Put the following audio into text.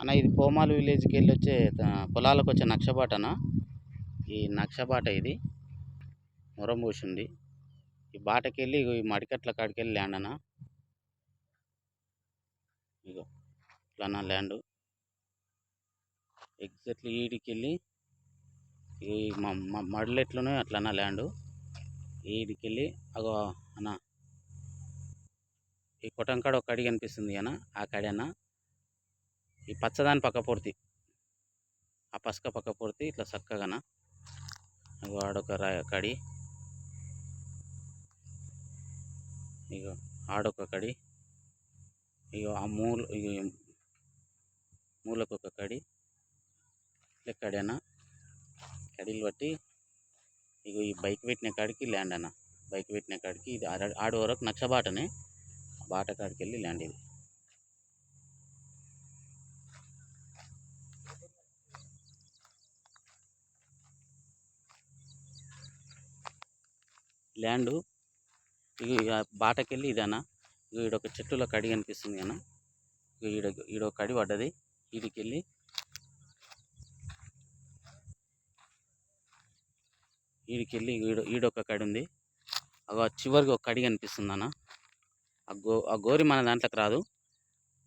అన్న ఇది పోమాలు విలేజ్కి వెళ్ళి వచ్చే పొలాలకు వచ్చే నక్షబాట అన్న ఈ నక్షబాట ఇది. మొరం పోసి ఉంది ఈ బాటకి వెళ్ళి ఇగో ఈ మడికట్ల కాడికి వెళ్ళి ల్యాండ్ అన్న. ఇగో ఇట్లా అన్న ల్యాండ్. ఎగ్జాక్ట్లీ ఈడికి వెళ్ళి ఈ మ- మ- మడులు ఎట్లున్నాయో ల్యాండ్. ఈడికి వెళ్ళి అగో అన్న ఈ కొట్టంకాడ ఒక కడి కనిపిస్తుంది అన్న ఆ కడి అన్న ఈ పచ్చదాని పక్క పూర్తి. ఆ పసుక పక్క పూర్తి ఇట్లా చక్కగాన. ఆడొక రాయ కడి. ఇగో ఆడొక కడి. ఇగో ఆ మూల మూలకు ఒక కడి. ఇట్లా కడేనా. కడీలు బట్టి ఇగో ఈ బైక్ పెట్టిన కాడికి ల్యాండ్ అన్న. బైక్ పెట్టిన కాడికి ఇది ఆడ- ఆడ వరకు నక్ష బాటనే బాట కాడికి వెళ్ళి ల్యాండ్ ఇది. ల్యాండ్. ఇగో ఇక బాటకెళ్ళి ఇదన్న ఈడ ఈడొక చెట్టులో కడి కనిపిస్తుంది అన్న ఈడ ఈడ ఈడొక కడి పడ్డది. ఈడికెళ్ళి ఈడికెళ్ళి ఈడ ఈడొక కడి ఉంది. అగో చివరికి ఒక కడి కనిపిస్తుంది అన్న ఆ గో ఆ గోరి మన దాంట్లోకి రాదు.